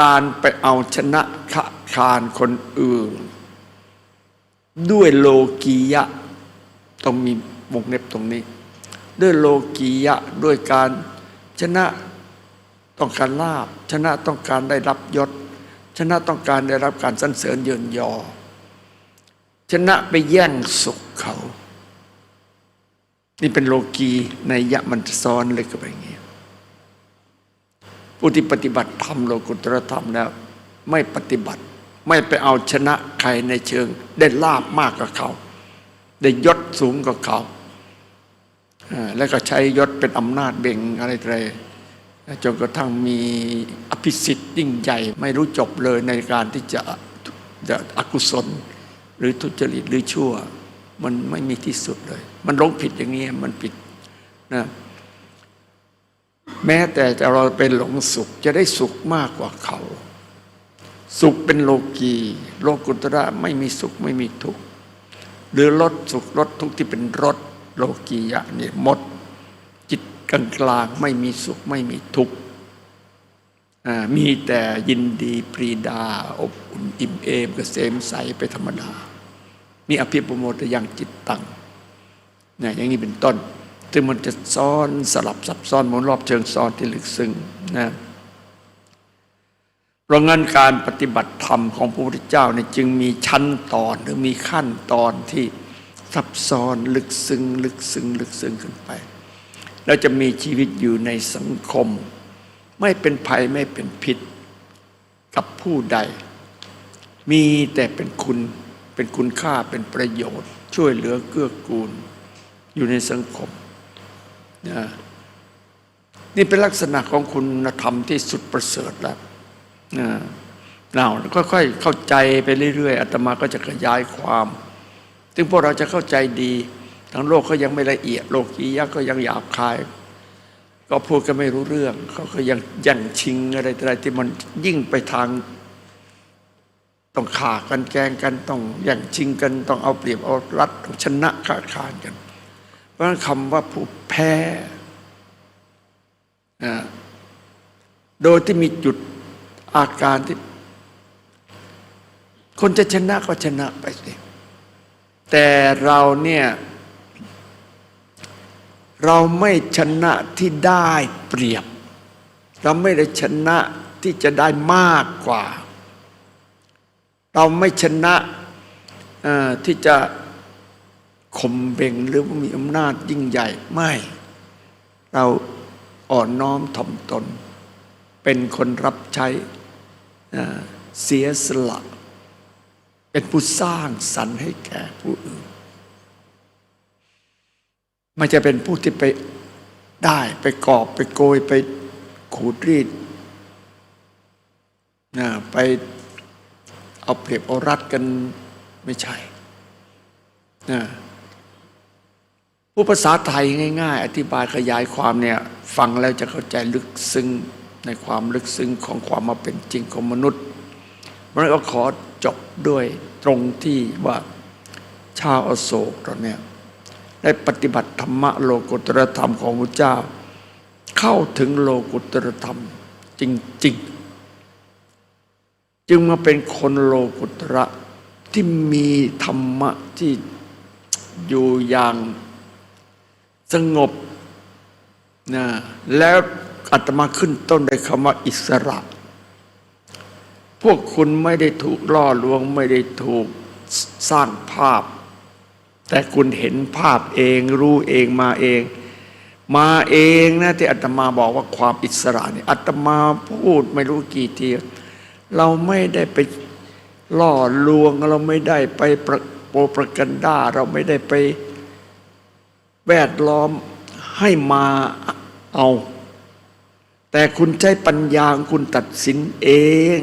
การไปเอาชนะขะคานคนอื่น ด้วยโลกียะต้องมีวงเล็บตรงนี้ ด้วยโลกียะด้วยการชนะต้องการลาบ ชนะต้องการได้รับยศ ชนะต้องการได้รับการสรรเสริญเยินยอ ชนะไปแย่งสุขเขา นี่เป็นโลกีในยะมันซ้อนเลยก็ไปอย่างนี้ ผู้ที่ปฏิบัติธรรมโลกุตรธรรมแล้ว ไม่ปฏิบัติ ไม่ไปเอาชนะใครในเชิง ได้ลาบมากกว่าเขา ได้ยศสูงกว่าเขา แล้วก็ใช้ยศเป็นอำนาจเบ่งอะไรอะไรจนกระทั่งมีอภิสิทธิ์ยิ่งใหญ่ ไม่รู้จบเลยในการที่จะจะอกุศล หรือทุจริตหรือชั่ว มันไม่มีที่สุดเลย มันลงผิดอย่างนี้มันผิดนะ แม้แต่เราเป็นหลงสุขจะได้สุขมากกว่าเขา สุขเป็นโลกีโลกุตระไม่มีสุขไม่มีทุกข์หรือลดสุขลดทุกข์ที่เป็นรสโลกียะนี่หมด จิตกลางกลางไม่มีสุขไม่มีทุกข์มีแต่ยินดีปรีดา อบอุ่นอิ่มเอมเกษมใสไปธรรมดามีอภิปโมทยังจิตตังเนี่ยอย่างนี้เป็นต้น ซึ่งมันจะซ้อนสลับซับซ้อนหมุนรอบเชิงซ้อนที่ลึกซึ้งนะเพราะงั้นการปฏิบัติธรรมของพระพุทธเจ้าเนี่ยจึงมีชั้นตอนหรือมีขั้นตอนที่ซับซ้อนลึกซึ้งลึกซึ้งลึกซึ้งขึ้นไป แล้วจะมีชีวิตอยู่ในสังคม ไม่เป็นภัยไม่เป็นพิษกับผู้ใด มีแต่เป็นคุณเป็นคุณค่าเป็นประโยชน์ ช่วยเหลือเกื้อกูลอยู่ในสังคม นี่เป็นลักษณะของคุณธรรมที่สุดประเสริฐแล้วเราค่อยๆเข้าใจไปเรื่อยๆอาตมาก็จะขยายความ ถึงพวกเราจะเข้าใจดีทั้งโลกเขายังไม่ละเอียด โลกียะก็ยังหยาบคาย ก็พูดกันไม่รู้เรื่อง เขาก็ยังยังชิงอะไรอะไรที่มันยิ่งไปทาง ต้องขากันแกล้งกันต้องแย่งชิงกัน ต้องเอาเปรียบเอารัดต้องชนะขาดขานกัน ราะคำว่าผู้แพ้นะโดยที่มีจุดอาการที่ คนจะชนะก็ชนะไปสิแต่เราเนี่ย เราไม่ชนะที่ได้เปรียบ เราไม่ได้ชนะที่จะได้มากกว่า เราไม่ชนะที่จะ ข่มเบ่งหรือว่ามีอำนาจยิ่งใหญ่ไม่ เราอ่อนน้อมถ่อมตน เป็นคนรับใช้เสียสละ เป็นผู้สร้างสรรค์ให้แก่ผู้อื่นไม่จะเป็นผู้ที่ไปได้ไปกอบไปโกยไปขูดรีดนะไปเอาเปรียบเอารัดกันไม่ใช่นะ ผู้ภาษาไทยง่าย ๆ อธิบายขยายความเนี่ยฟังแล้วจะเข้าใจลึกซึ้งในความลึกซึ้งของความมาเป็นจริงของมนุษย์มันก็ขอจบด้วยตรงที่ว่าชาวอโศกเราเนี่ยได้ปฏิบัติธรรมะโลกุตรธรรมของพระเจ้า เข้าถึงโลกุตรธรรมจริง ๆ จึงมาเป็นคนโลกุตระที่มีธรรมะที่อยู่อย่าง สงบนะแล้วอาตมาขึ้นต้นด้วยคำว่าอิสระ พวกคุณไม่ได้ถูกล่อลวงไม่ได้ถูกสร้างภาพ แต่คุณเห็นภาพเองรู้เองมาเอง มาเองนะที่อาตมาบอกว่าความอิสระนี่อาตมาพูดไม่รู้กี่ทีเราไม่ได้ไปล่อลวงเราไม่ได้ไปปรโปรประกันด้าเราไม่ได้ไป แวดล้อมให้มาเอา แต่คุณใช้ปัญญาของคุณตัดสินเอง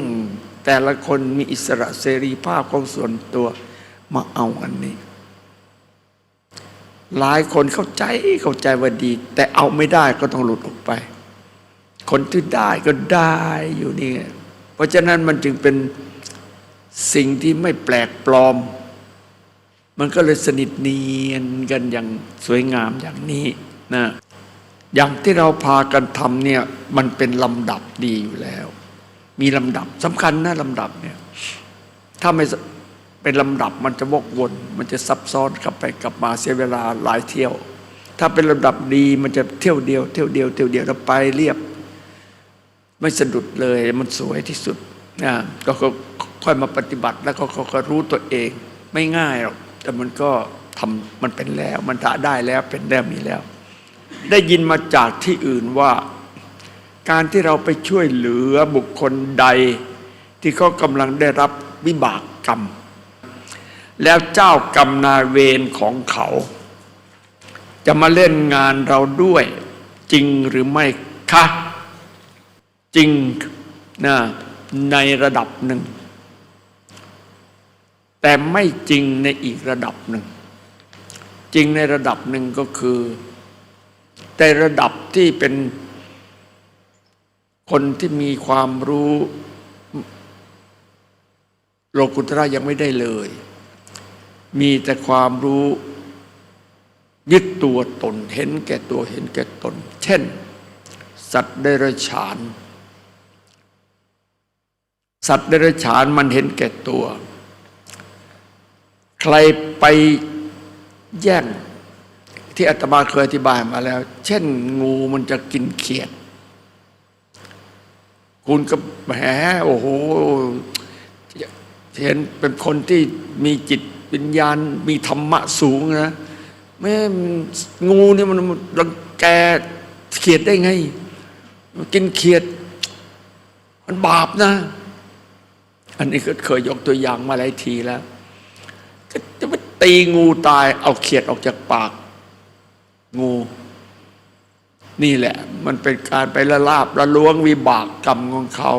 แต่ละคนมีอิสระเสรีภาพของส่วนตัวมาเอาอันนี้ หลายคนเข้าใจเข้าใจว่าดี แต่เอาไม่ได้ก็ต้องหลุดออกไป คนที่ได้ก็ได้อยู่นี่ เพราะฉะนั้นมันจึงเป็นสิ่งที่ไม่แปลกปลอม มันก็เลยสนิทเนียนกันอย่างสวยงามอย่างนี้นะอย่างที่เราพากันทำเนี่ยมันเป็นลำดับดีอยู่แล้ว มีลำดับสำคัญนะลำดับเนี่ยถ้าไม่เป็นลำดับมันจะวกวน มันจะซับซ้อนกลับไปกลับมาเสียเวลาหลายเที่ยว ถ้าเป็นลำดับดีมันจะเที่ยวเดียว เที่ยวเดียวเที่ยวเดียวแล้วไปเรียบ ไม่สะดุดเลยมันสวยที่สุดนะก็ค่อยมาปฏิบัติแล้วก็ก็รู้ตัวเอง ไม่ง่ายหรอก แต่มันก็ทำมันเป็นแล้ว มันได้แล้วเป็นแล้วมีแล้ว ได้ยินมาจากที่อื่นว่า การที่เราไปช่วยเหลือบุคคลใด ที่เขากำลังได้รับวิบากกรรม แล้วเจ้ากรรมนายเวรของเขา จะมาเล่นงานเราด้วยจริงหรือไม่คะ จริงนะในระดับหนึ่ง แต่ไม่จริงในอีกระดับหนึ่ง จริงในระดับหนึ่งก็คือแต่ระดับที่เป็นคนที่มีความรู้โลกุตระยังไม่ได้เลย มีแต่ความรู้ยึดตัวตนเห็นแก่ตัวเห็นแก่ตน เช่น สัตว์เดรัจฉาน สัตว์เดรัจฉานมันเห็นแก่ตัว ใครไปแย่งที่อาตมาเคยอธิบายมาแล้ว เช่นงูมันจะกินเขียด คุณก็แหมโอ้โหเห็นเป็นคนที่มีจิตวิญญาณมีธรรมะสูงนะแม่งูนี่มันรังแกเขียดได้ไง มันกินเขียด มันบาปนะ อันนี้ก็เคยยกตัวอย่างมาหลายทีแล้ว ก็จะไปตีงูตาย เอาเขียดออกจากปาก งู นี่แหละ มันเป็นการไปละลาบละล้วงวิบากกรรมของเขา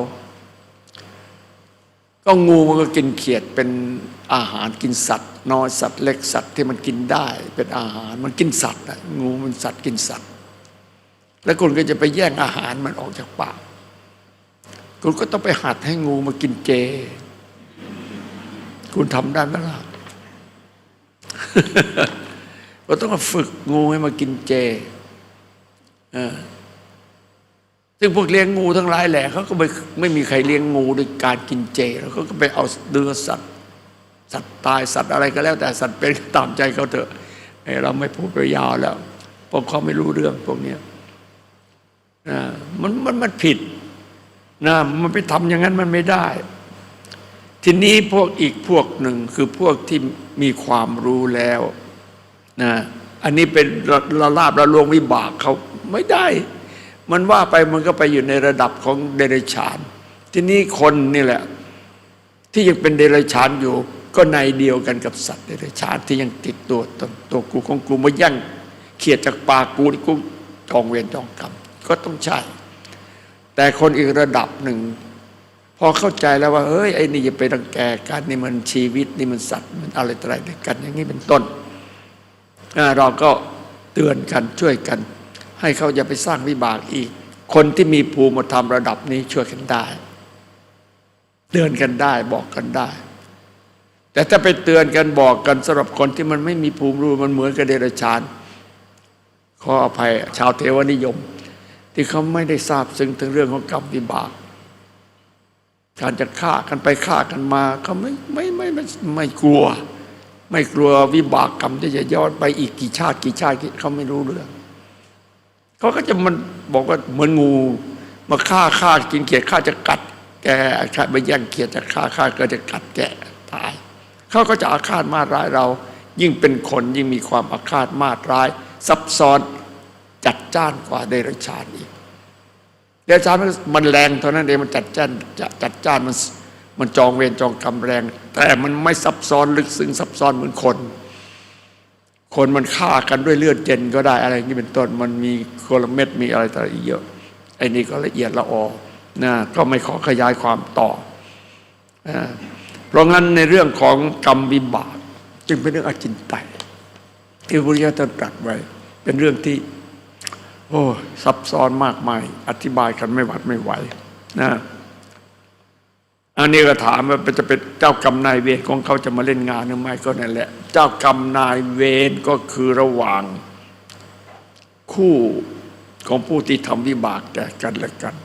ก็งูมันก็กินเขียดเป็นอาหารกินสัตว์น้อยสัตว์เล็กสัตว์ที่มันกินได้ เป็นอาหารมันกินสัตว์อะงูมันสัตว์กินสัตว์ แล้วคุณก็จะไปแย่งอาหารมันออกจากปากคุณก็ต้องไปหัดให้งูมากินเจ คุณทำได้ไหมล่ะ เราต้องมาฝึกงูให้มากินเจเซึ่งพวกเลี้ยงงูทั้งหลายแหละเขาก็ไม่ไม่มีใครเลี้ยงงูด้วยการกินเจแล้วเขาก็ไปเอาเนื้อสัตว์ สัตว์ตายสัตว์อะไรก็แล้ว แต่สัตว์เป็นตามใจเขาเถอะเราไม่พูดไปยาวแล้วพราะเขาไม่รู้เรื่องพวกนี้มันมันมันผิดนะมันไปทำอย่างนั้นมันไม่ได้ ทีนี้พวกอีกพวกหนึ่งคือพวกที่ มีความรู้แล้วนะอันนี้เป็นระระลาบระลวงวิบากเขาไม่ได้ มันว่าไปมันก็ไปอยู่ในระดับของเดรัจฉาน ทีนี้คนนี่แหละ ที่ยังเป็นเดรัจฉานอยู่ ก็ในเดียวกันกับสัตว์เดรัจฉานที่ยังติดตัวตนตัวกูของกูมาแย่งเขียดจากปากกูนี่กูจองเวรจองกรรมก็ต้องใช่ แต่คนอีกระดับหนึ่ง พอเข้าใจแล้วว่าเฮ้ยไอ้นี่อย่าไปรังแกกันนี่มันชีวิตนี่มันสัตว์มันอะไรต่ออะไรด้วยกัน อย่างนี้เป็นต้นเราก็เตือนกันช่วยกัน ให้เขาอย่าไปสร้างวิบากอีก คนที่มีภูมิธรรมระดับนี้ช่วยกันได้ เตือนกันได้บอกกันได้ แต่ถ้าไปเตือนกันบอกกันสำหรับคนที่มันไม่มีภูมิรู้มันเหมือนกับเดรัจฉานขออภัยชาวเทวนิยม ที่เขาไม่ได้ทราบซึ้งถึงเรื่องของกรรมวิบาก การจะฆ่ากันไปฆ่ากันมาเขาไม่ไม่ไม่ไม่ไม่กลัว ไม่กลัววิบากกรรมที่จะย้อนไปอีกกี่ชาติกี่ชาติเขาไม่รู้เรื่องเขาก็จะมันบอกว่าเหมือนงูมาฆ่าฆ่ากินเขียดฆ่าจะกัด แกไปแย่งเขียดจะฆ่าฆ่าก็จะกัดแกตายเขาก็จะอาฆาตมาร้ายเรา ยิ่งเป็นคนยิ่งมีความอาฆาตมาร้าย ซับซ้อนจัดจ้านกว่าเดรัจฉานอีก เดรัจฉานมันแรงเท่านั้นเองมันจัดจ้านจะจัดจ้านมันมันจองเวรจองกรรมแรง แต่มันไม่ซับซ้อนลึกซึ้งซับซ้อนเหมือนคน คนมันฆ่ากันด้วยเลือดเย็นก็ได้อะไรอย่างนี้เป็นต้นมันมีโคลเม็ดมีอะไรต่ออะไรเยอะไอ้นี่ก็ละเอียดละออนะก็ไม่ขอขยายความต่อนะเพราะงั้นในเรื่องของกรรมวิบาก จึงเป็นเรื่องอจินไตยที่พระพุทธเจ้าตรัสไว้ เป็นเรื่องที่ โอ้ซับซ้อนมากมาย อธิบายกันไม่หวัดไม่ไหวนะอันนี้ก็ถามว่าจะเป็นเจ้ากรรมนายเวรของเขาจะมาเล่นงานหรือไม่ก็นั่นแหละ เจ้ากรรมนายเวรก็คือระหว่าง คู่ของผู้ที่ทำวิบากแก่กันและกัน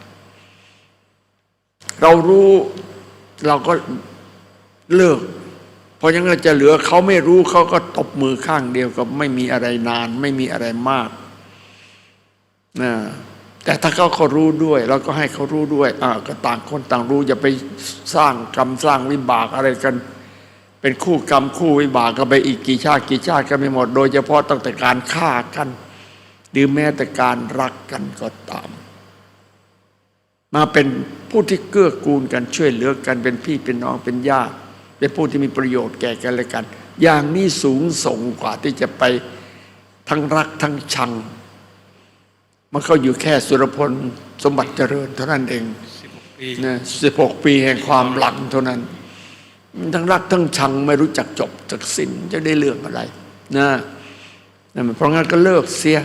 เรารู้เราก็เลิก เพราะยังไงจะเหลือเขาไม่รู้เขาก็ตบมือข้างเดียวก็ไม่มีอะไรนาน ไม่มีอะไรมาก นะแต่ถ้าเขาเขารู้ด้วย เราก็ให้เขารู้ด้วยอ่าก็ต่างคนต่างรู้ อย่าไปสร้างกรรมสร้างวิบากอะไรกัน เป็นคู่กรรมคู่วิบากกันไปอีกกี่ชาติกี่ชาติก็ไม่หมด โดยเฉพาะตั้งแต่การฆ่ากันหรือแม้แต่การรักกันก็ตาม มาเป็นผู้ที่เกื้อกูลกันช่วยเหลือกันเป็นพี่เป็นน้องเป็นญาติเป็นผู้ที่มีประโยชน์แก่กันและกัน อย่างนี้สูงส่งกว่าที่จะไปทั้งรักทั้งชัง มันก็อยู่แค่สุรพลสมบัติเจริญเท่านั้นเองนะสิบหกปีแห่งความหลังเท่านั้น ทั้งรักทั้งชังไม่รู้จักจบจักสิ้นจะได้เรื่องอะไรนะนะเพราะงั้นก็เลิกเสีย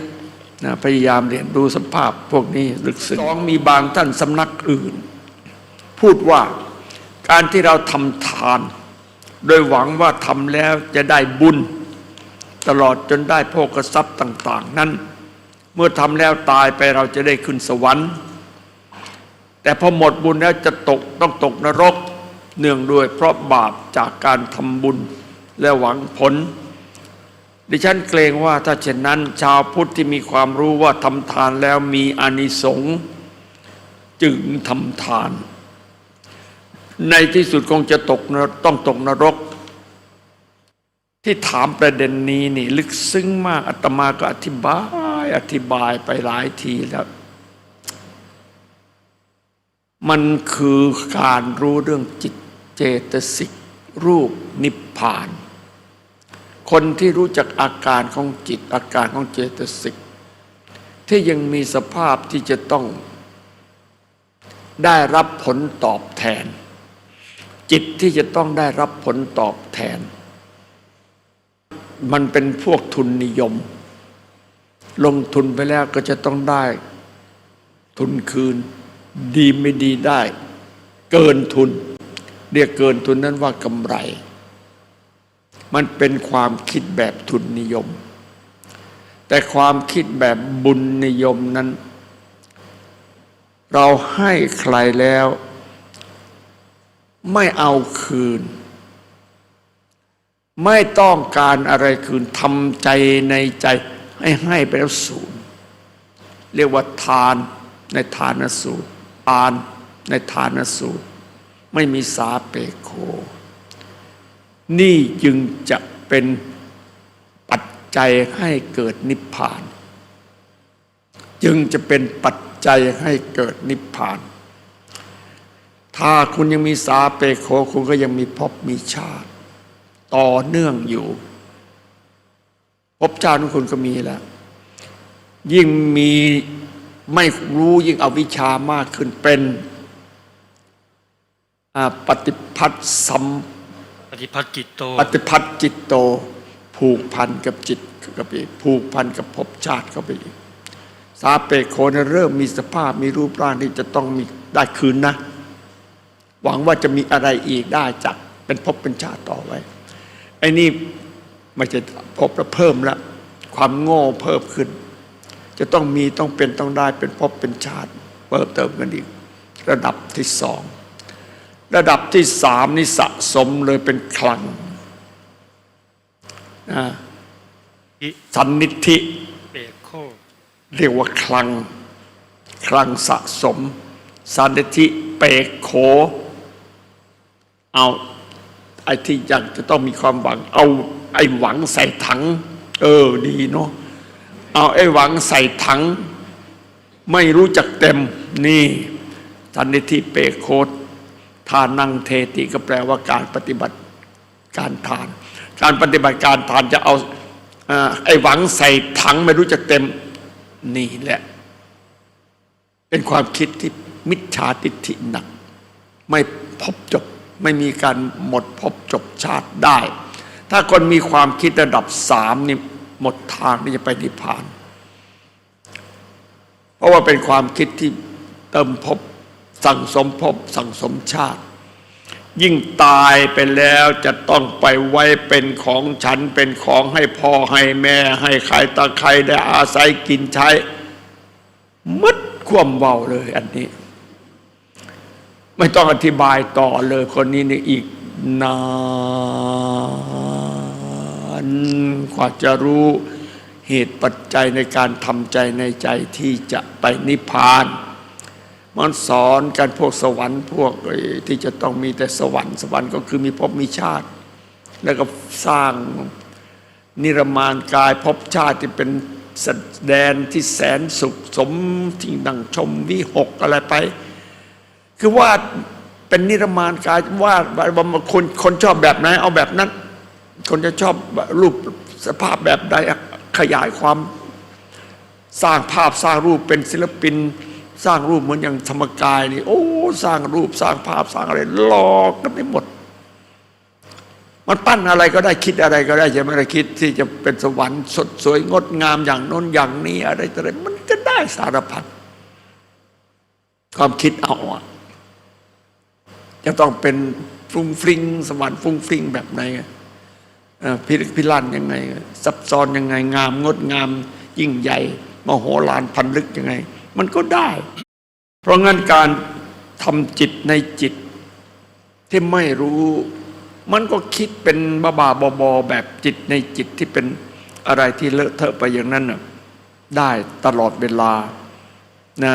นะพยายามเรียนรู้สภาพพวกนี้ลึกซึ้งสองมีบางท่านสำนักอื่น พูดว่าการที่เราทำทาน โดยหวังว่าทำแล้วจะได้บุญ ตลอดจนได้โภกทรัพย์ต่าง ๆ นั้น มื่อทำแล้วตายไปเราจะได้ขึ้นสวรรค์ แต่พอหมดบุญแล้วจะตกต้องตกนรกเนื่องด้วยเพราะบาปจากการทำบุญและหวังผล ดิฉันเกรงว่าถ้าเช่นนั้นชาวพุทธที่มีความรู้ว่าทำทานแล้วมีอานิสงส์จึงทำทาน ในที่สุดคงจะตกนรกต้องตกนรก ที่ถามประเด็นนี้นี่ลึกซึ้งมากอาตมาก็อธิบาย อธิบายไปหลายทีแล้ว มันคือการรู้เรื่องจิตเจตสิกรูปนิพพาน คนที่รู้จักอาการของจิตอาการของเจตสิกที่ยังมีสภาพที่จะต้อง ได้รับผลตอบแทน จิตที่จะต้องได้รับผลตอบแทน มันเป็นพวกทุนนิยม ลงทุนไปแล้วก็จะต้องได้ ทุนคืน ดีไม่ดีได้ เกินทุน เรียกเกินทุนนั้นว่ากำไร มันเป็นความคิดแบบทุนนิยม แต่ความคิดแบบบุญนิยมนั้น เราให้ใครแล้ว ไม่เอาคืนไม่ต้องการอะไรคืนทำใจในใจ ให้ให้ไปแล้วศูนย์เรียกว่าทานในทานสูตรทานในทานสูตร ไม่มีสาเปโค นี่จึงจะเป็นปัจจัยให้เกิดนิพพาน จึงจะเป็นปัจจัยให้เกิดนิพพาน ถ้าคุณยังมีสาเปโค คุณก็ยังมีภพมีชาติ ต่อเนื่องอยู่ พชาติของคุณก็มีแล้ว ยิ่งมีไม่รู้ยิ่งเอาวิชามากขึ้นเป็นอ่าปฏิพัทธ์สัมปฏิพัติกิจโต ปฏิพัทธ์จิตโต ผูกพันกับจิตกับอีกผูกพันกับภพชาติเข้าไปอีกสาเปโคนะเริ่มมีสภาพมีรูปร่างที่จะต้องมีได้คืนนะ หวังว่าจะมีอะไรอีกได้จากเป็นภพเป็นชาติต่อไว้ไอ้นี่ ไม่ใช่ภพแล้วเพิ่มแล้วความโง่เพิ่มขึ้น จะต้องมีต้องเป็นต้องได้เป็นภพเป็นชาติเพิ่มเติมกันอีก ระดับที่สองระดับที่สามนี่สะสมเลยเป็นคลังนะอิสันนิธิเปโคเรียกว่าคลัง คลังสะสม สันนิธิเปกโขเอา ไอ้ที่อยากจะต้องมีความหวัง เอาไอ้หวังใส่ถัง เออดีเนาะเอาไอ้หวังใส่ถัง ไม่รู้จักเต็มนี่สันนิธิเปโคทานังเทติก็แปลว่าการปฏิบัติการทาน การปฏิบัติการทานจะเอาอ่าไอ้หวังใส่ถังไม่รู้จักเต็มนี่แหละ เป็นความคิดที่มิจฉาทิฏฐิหนัก ไม่พบจบ ไม่มีการหมดพบจบชาติได้ ถ้าคนมีความคิดระดับสามนี่หมดทางที่จะไปนิพพาน เพราะว่าเป็นความคิดที่เติมภพสั่งสมภพสั่งสมชาติ ยิ่งตายไปแล้วจะต้องไปไว้เป็นของฉันเป็นของให้พ่อให้แม่ ให้ใครตาใครได้อาศัยกินใช้มัดความเบาเลยอันนี้ ไม่ต้องอธิบายต่อเลยคนนี้นี่อีกนานกว่าจะรู้เหตุปัจจัยในการทำใจในใจที่จะไปนิพพาน มันสอนกันพวกสวรรค์พวกไอ้ที่จะต้องมีแต่สวรรค์สวรรค์ก็คือมีภพมีชาติ แล้วก็สร้างนิรมานกายภพชาติที่เป็นแสดนที่แสนสุขสมที่ดังชมวิหกอะไรไป คือวาดเป็นนิรมานกายวาดว่าคนคนชอบแบบไหน เอาแบบนั้น คนจะชอบรูปสภาพแบบใดขยายความสร้างภาพสร้างรูปเป็นศิลปิน สร้างรูปเหมือนอย่างธรรมกายนี่ โอ้ สร้างรูปสร้างภาพสร้างอะไรหลอกกันไปหมด มันปั้นอะไรก็ได้คิดอะไรก็ได้ใช่ไหมล่ะคิดที่จะเป็นสวรรค์สดสวยงดงามอย่างโน้นอย่างนี้อะไรต่ออะไรมันก็ได้สารพัดความคิดเอาอะ จะต้องเป็นฟรุ้งฟริ้งสวรรค์ฟรุ้งฟริ้งแบบไหนพิลึกพิลั่นยังไง ซับซ้อนยังไง งามงดงาม ยิ่งใหญ่ มโหฬารพันลึกยังไง มันก็ได้ เพราะงั้นการทำจิตในจิต ที่ไม่รู้ มันก็คิดเป็นบ้าๆบอๆแบบจิตในจิตที่เป็นอะไรที่เลอะเทอะไปอย่างนั้นน่ะได้ตลอดเวลานะ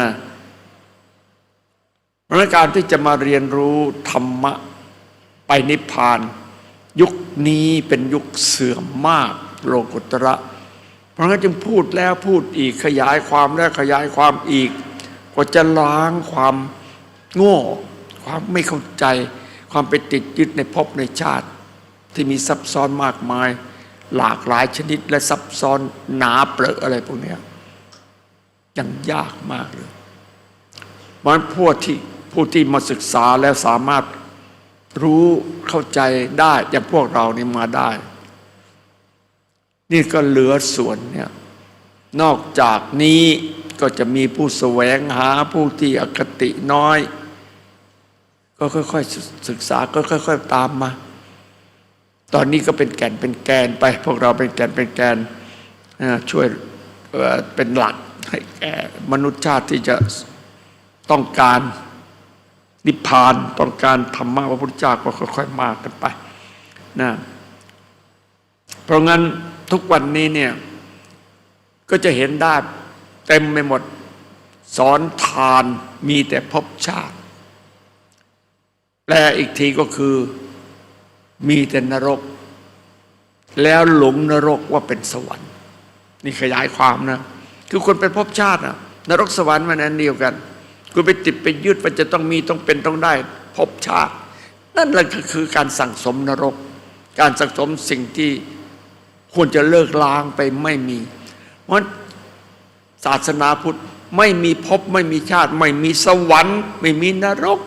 เพราะการที่จะมาเรียนรู้ธรรมะไปนิพพาน ยุคนี้เป็นยุคเสื่อมมากโลกุตระ เพราะงั้นจึงพูดแล้วพูดอีกขยายความแล้วขยายความอีกกว่าจะล้างความโง่ ความไม่เข้าใจ ความไปติดยึดในภพในชาติ ที่มีซับซ้อนมากมาย หลากหลายชนิดและซับซ้อนหนาเปรอะอะไรพวกนี้ยยังยากมากเลยมันพวกที่ ผู้ที่มาศึกษาแล้วสามารถรู้เข้าใจได้อย่างพวกเรานี่มาได้ นี่ก็เหลือส่วนเนี่ยนอกจากนี้ก็จะมีผู้แสวงหาผู้ที่อคติน้อย ก็ค่อยๆศึกษาก็ค่อย ๆ ตามมา ตอนนี้ก็เป็นแก่นเป็นแกนไป พวกเราเป็นแก่นเป็นแกนอ่าช่วยเอ่อเป็นหลักให้แก่มนุษยชาติที่จะต้องการ นิพพานต้องการธรรมะพระพุทธเจ้าก็ค่อยๆ มากันไปนะเพราะงั้นทุกวันนี้เนี่ยก็จะเห็นได้เต็มไปหมด สอนทานมีแต่ภพชาติ แปลอีกทีก็คือมีแต่นรก แล้วหลงนรกว่าเป็นสวรรค์ นี่ขยายความนะ คือคนเป็นภพชาตินะนรกสวรรค์มันอันเดียวกัน คุณไปติดไปยึดว่าจะต้องมีต้องเป็นต้องได้ภพชาติ นั่นแหละก็คือการสั่งสมนรก การสั่งสมสิ่งที่ควรจะเลิกล้างไปไม่มี เพราะศาสนาพุทธไม่มีภพไม่มีชาติ ไม่มีสวรรค์ ไม่มีนรก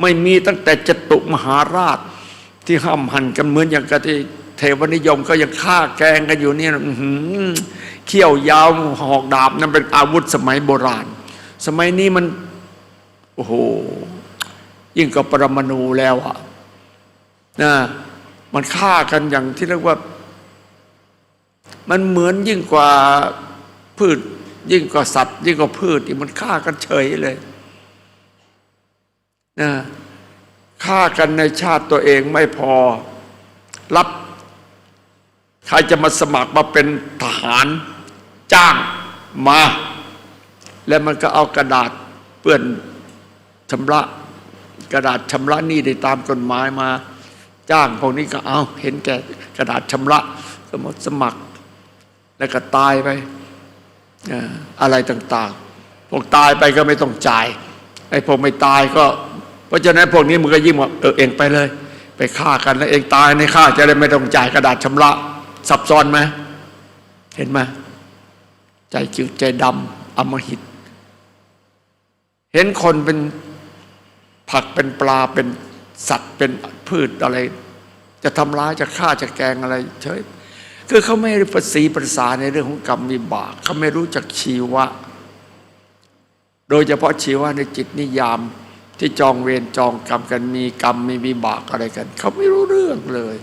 ไม่มีตั้งแต่จตุมหาราชที่ห้ามหันกันเหมือนอย่างกับที่เทวนิยมก็ยังฆ่าแกงกันอยู่นี่เขี้ยวยาวหอกดาบนั่นเป็นอาวุธสมัยโบราณ สมัยนี้มันโอ้โหยิ่งกับปรมาณูแล้วอะนะมันฆ่ากันอย่างที่เรียกว่า มันเหมือนยิ่งกว่าพืช ยิ่งกว่าสัตว์ ยิ่งกว่าพืชที่มันฆ่ากันเฉยเลยนะฆ่ากันในชาติตัวเองไม่พอ รับ ใครจะมาสมัครมาเป็นทหาร จ้างมา แล้วมันก็เอากระดาษเปื้อนชำระ กระดาษชำระหนี้ได้ตามกฎหมายมา จ้างพวกนี้ก็เอาเห็นแก่กระดาษชำระก็มสมัคร แล้วก็ตายไปอะไรต่าง ๆ พวกตายไปก็ไม่ต้องจ่ายไอ้พวกไม่ตายก็ เพราะฉะนั้นพวกนี้มันก็ยิ่งว่าเออเองไปเลย ไปฆ่ากันแล้วเองตายในฆ่าจะได้ไม่ต้องจ่ายกระดาษชำระซับซ้อนไหมเห็นไหมใจจืดใจดำอมหิต เห็นคนเป็นผักเป็นปลาเป็นสัตว์เป็นพืชอะไร จะทำร้ายจะฆ่าจะแกงอะไรเฉยคือเขาไม่ได้ประสีประสาในเรื่องของกรรมวิบากเขาไม่รู้จักชีวะ โดยเฉพาะชีวะในจิตนิยามที่จองเวรจองกรรมกันมีกรรมมีวิบากอะไรกัน เขาไม่รู้เรื่องเลย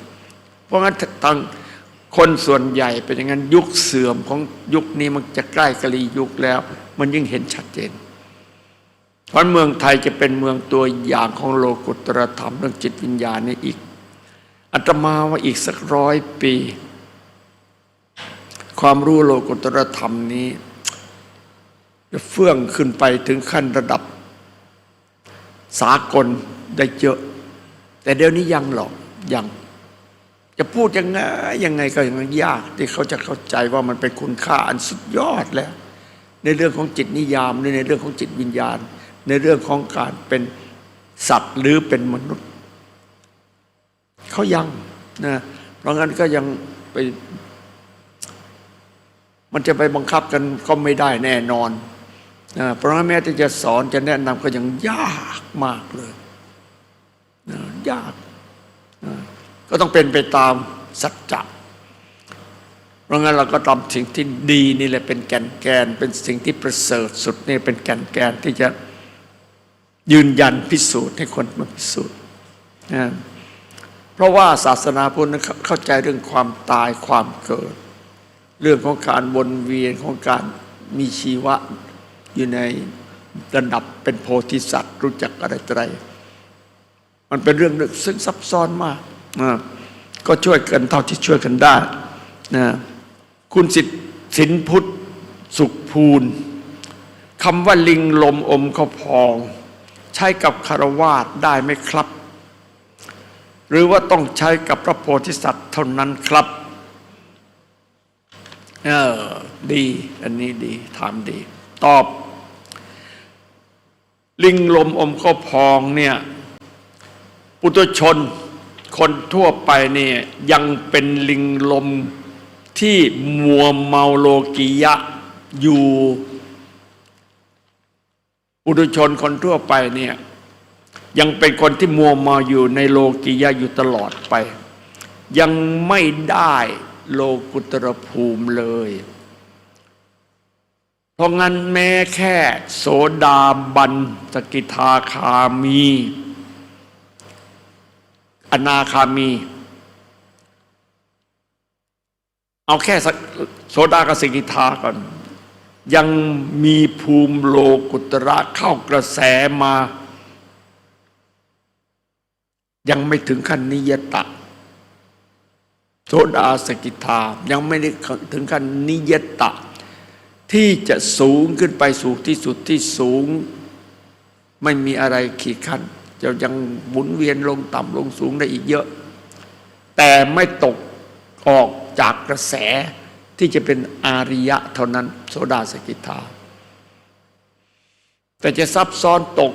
เพราะงั้นทางคนส่วนใหญ่เป็นอย่างนั้นยุคเสื่อมของยุคนี้มันจะใกล้กะลียุคแล้ว มันยิ่งเห็นชัดเจน เพราะเมืองไทยจะเป็นเมืองตัวอย่างของโลกุตรธรรมเรื่องจิตวิญญาณนี่อีกอาตมาว่าอีกสักร้อยปี ความรู้โลกุตรธรรมนี้ จะเฟื่องขึ้นไปถึงขั้นระดับ สากลได้เยอะ แต่เดี๋ยวนี้ยังหรอกยังจะพูดยังไงยังไงก็ยังยาก ที่เขาจะเข้าใจว่ามันเป็นคุณค่าอันสุดยอดแล้ว ในเรื่องของจิตนิยามในเรื่องของจิตวิญญาณ ในเรื่องของการเป็นสัตว์หรือเป็นมนุษย์เขายังนะเพราะงั้นก็ยังไป มันจะไปบังคับกันก็ไม่ได้แน่นอนนะเพราะงั้นแม้ที่จะสอนจะแนะนำก็ยังยากมากเลยนะยากนะก็ต้องเป็นไปตามสัจจะเพราะงั้นเราก็ทำสิ่งที่ดีนี่แหละเป็นแก่นแกนเป็นสิ่งที่ประเสริฐสุดนี่เป็นแก่นแกนที่จะ ยืนยันพิสูจน์ให้คนมาพิสูจน์นะเพราะว่าศาสนาพุทธเข้าใจเรื่องความตายความเกิด เรื่องของการวนเวียนของการมีชีวะอยู่ในระดับเป็นโพธิสัตว์ รู้จักอะไรต่อะไรมันเป็นเรื่องลึกซึ้งซับซ้อนมากนะก็ช่วยกันเท่าที่ช่วยกันได้นะคุณสิทธิ์สินพุทธสุขภูลคำว่าลิงลมอมเขาพอง ใช้กับคารวาสได้ไหมครับ หรือว่าต้องใช้กับพระโพธิสัตว์เท่านั้นครับเออดีอันนี้ดีถามดี ตอบ ลิงลมอมข้าพองเนี่ยปุตุชนคนทั่วไปเนี่ยยังเป็นลิงลมที่มัวเมาโลกิยะอยู่ ปุตุชนคนทั่วไปเนี่ยยังเป็นคนที่มัวมาอยู่ในโลกิยะอยู่ตลอดไป ยังไม่ได้โลกุตรภูมิเลย เพราะงั้นแม้แค่โสดาบันสกิทาคามี อนาคามี เอาแค่สกโสดากับสกิทาก่อน ยังมีภูมิโลกุตระเข้ากระแสมา ยังไม่ถึงขั้นนิยตะโสดาสกิทายังไม่ได้ถึงขั้นนิยตะ ที่จะสูงขึ้นไปสู่ที่สุดที่สูง ไม่มีอะไรขีดขั้นจะยังหมุนเวียนลงต่ำลงสูงได้อีกเยอะ แต่ไม่ตกออกจากกระแส ที่จะเป็นอาริยะเท่านั้น โสดาสกิทา แต่จะซับซ้อนตก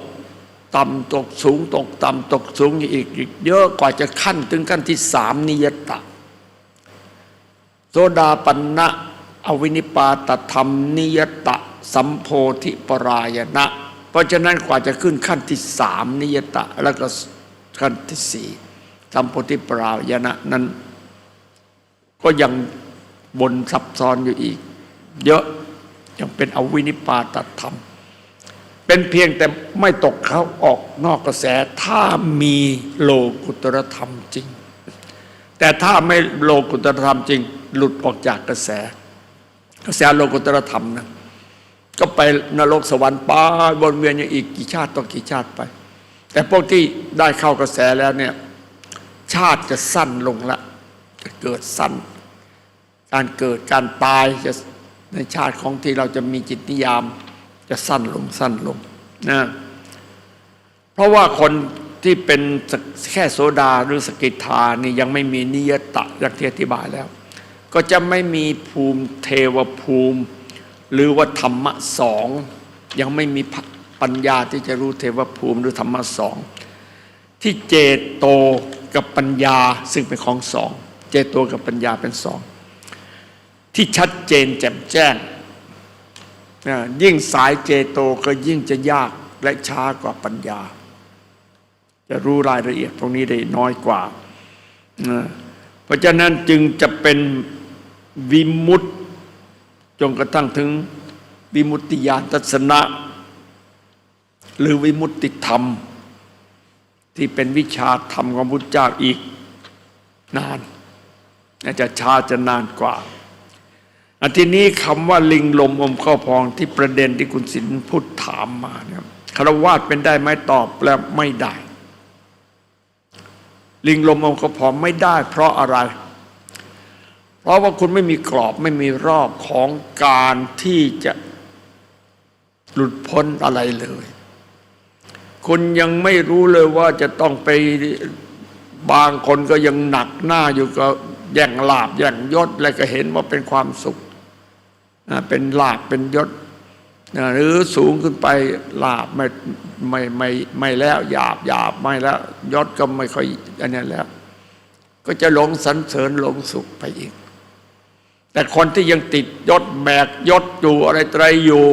ต่ำตกสูงตกต่ำตกสูงอีกอีกเยอะกว่าจะขั้นถึงขั้นที่สามนิยตะ โสดาปันนะอวินิปาตธรรมนิยตะ สัมโพธิปรายณะ เพราะฉะนั้นกว่าจะขึ้นขั้นที่สามนิยตะ แล้วก็ขั้นที่สี่สัมโพธิปรายณะนั้น ก็ยัง บนซับซ้อนอยู่อีก เยอะยังเป็นอวินิปาตธรรม เป็นเพียงแต่ไม่ตกเขาออกนอกกระแส ถ้ามีโลกุตรธรรมจริง แต่ถ้าไม่โลกุตรธรรมจริง หลุดออกจากกระแส กระแสโลกุตรธรรมนะก็ไปนรกสวรรค์ป้าวนเวียนอย่างอีกกี่ชาติต่อกี่ชาติไป แต่พวกที่ได้เข้ากระแสแล้วเนี่ยชาติจะสั้นลงละจะเกิดสั้น การเกิดการตายจะในชาติของที่เราจะมีจิตนิยามจะสั้นลงสั้นลงนะเพราะว่าคนที่เป็นแค่โสดาหรือสกิทานี่ยังไม่มีนิยตะอย่างที่อธิบายแล้ว ก็จะไม่มีภูมิเทวภูมิ หรือว่าธรรมะสองยังไม่มีปัญญาที่จะรู้เทวภูมิหรือธรรมะสองที่เจโตกับปัญญาซึ่งเป็นของสอง เจโตกับปัญญาเป็นสอง ที่ชัดเจนแจ่มแจ้ง ยิ่งสายเจโตก็ยิ่งจะยากและช้ากว่าปัญญา จะรู้รายละเอียดตรงนี้ได้น้อยกว่า เพราะฉะนั้นจึงจะเป็นวิมุตติจนกระทั่งถึงวิมุตติญาณทัศนะ หรือวิมุตติธรรม ที่เป็นวิชาธรรมของพุทธเจ้าอีกนานอาจจะช้าจะนานกว่า อันทีนี้คำว่าลิงลมอมข้าวพองที่ประเด็นที่คุณสินพูดถามมาเนี่ยคารวาสเป็นได้ไหมตอบแล้วไม่ได้ ลิงลมองค์ก็พองไม่ได้ เพราะอะไร เพราะว่าคุณไม่มีกรอบไม่มีรอบของการที่จะหลุดพ้นอะไรเลย คุณยังไม่รู้เลยว่าจะต้องไปบางคนก็ยังหนักหน้าอยู่กับแย่งลาบแย่งยศอะก็เห็นว่าเป็นความสุข เป็นลาบเป็นยศนะหรือสูงขึ้นไปลาบไม่ไม่ไม่ไม่แล้วหยาบหยาบไม่แล้วยศก็ไม่ค่อยอันนี้แล้ว ก็จะหลงสรรเสริญหลงสุขไปอีก แต่คนที่ยังติดยศแบกยศอยู่อะไรไตรอยู่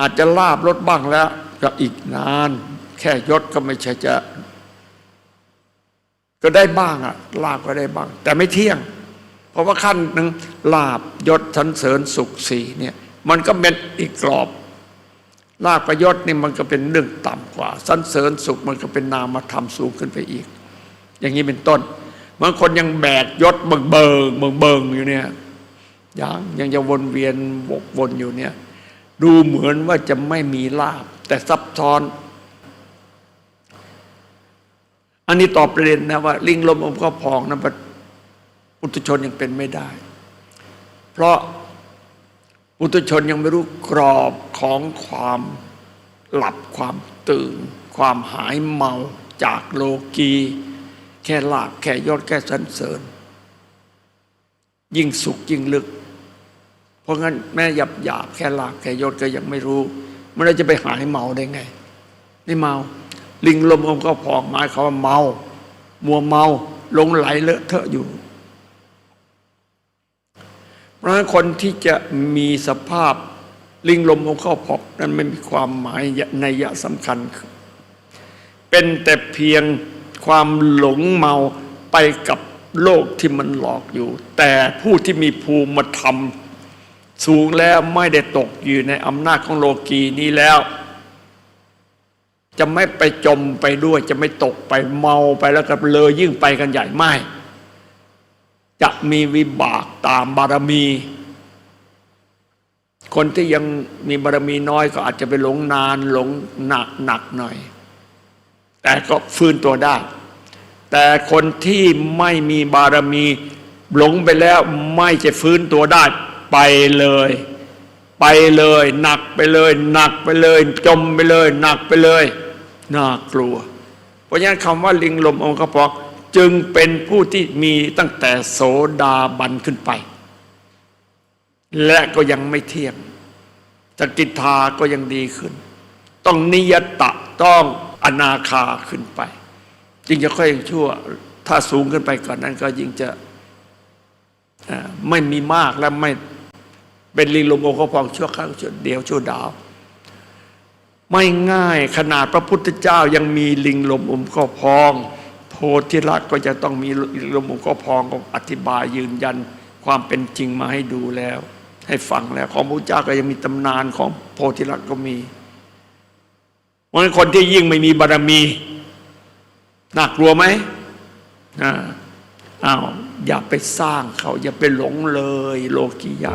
อาจจะลาบลดบ้างแล้วก็อีกนาน แค่ยศก็ไม่ใช่จะ ก็ได้บ้างอะลาบก็ได้บ้าง แต่ไม่เที่ยง เพราะว่าขั้นหนึ่งลาบยศสันเสริญสุขสีเนี่ยมันก็เป็นอีกกรอบลาบประยศนี่มันก็เป็นเรื่องต่ำกว่าสันเสริญสุขมันก็เป็นนามธรรมสูงขึ้นไปอีก อย่างนี้เป็นต้นบางคนยังแบกยศเบิงเบิงเบิงเบิงอยู่เนี่ยยังยังจะวนเวียนวกวนอยู่เนี่ยดูเหมือนว่าจะไม่มีลาบ แต่ซับซ้อน อันนี้ตอบประเด็นนะว่า ลิงลมอมก็พองนะ อุตุชนยังเป็นไม่ได้ เพราะอุตุชนยังไม่รู้กรอบของความหลับความตื่น ความหายเมาจากโลกี แค่ลาบแค่ยอดแค่สรรเสริญ ยิ่งสุขยิ่งลึก เพราะงั้นแม่หยับหยาบแค่ลาบแค่ยศก็ยังไม่รู้มันจะไปหายเมาได้ไงไม่เมา ลิงลมอมก็พองหมายเขาว่าเมา มัวเมาหลงไหลเลอะเทอะอยู่ เพราะคนที่จะมีสภาพลิงลมอมเข้าพอกนั้นไม่มีความหมายในยะสำคัญ เป็นแต่เพียงความหลงเมาไปกับโลกที่มันหลอกอยู่ แต่ผู้ที่มีภูมิธรรม สูงแล้วไม่ได้ตกอยู่ในอำนาจของโลกีนี้แล้ว จะไม่ไปจมไปด้วย จะไม่ตกไปเมาไปแล้วก็เลยยิ่งไปกันใหญ่ไม่ จะมีวิบากตามบารมี คนที่ยังมีบารมีน้อยก็อาจจะไปหลงนานหลงหนักหนักหน่อย แต่ก็ฟื้นตัวได้ แต่คนที่ไม่มีบารมี หลงไปแล้วไม่จะฟื้นตัวได้ไปเลย ไปเลย หนักไปเลย หนักไปเลย จมไปเลย หนักไปเลย น่ากลัว เพราะฉะนั้นคำว่าลิงลมองค์กระปอก จึงเป็นผู้ที่มีตั้งแต่โสดาบันขึ้นไป และก็ยังไม่เที่ยงสกิทาก็ยังดีขึ้น ต้องนิยตะต้องอนาคาขึ้นไป จึงจะค่อยชั่ว ถ้าสูงขึ้นไปก่อนนั้นก็ยิ่งจะไม่มีมากและไม่เป็นลิงลมโอก็พองชั่วครั้งชั่วเดียวชั่วดาว ไม่ง่ายขนาดพระพุทธเจ้ายังมีลิงลมอมก็พอง โพธิลักก็จะต้องมีหลิงลมอมก็พองก็อธิบายยืนยันความเป็นจริงมาให้ดูแล้ว ให้ฟังแล้วของพระเจ้าก็ยังมีตำนานของโพธิลักก็มีเพราะฉะนั้นคนที่ยิ่งไม่มีบารมีน่ากลัวไหมอ้าวอย่าไปสร้างเขา อย่าไปหลงเลย โลกียะ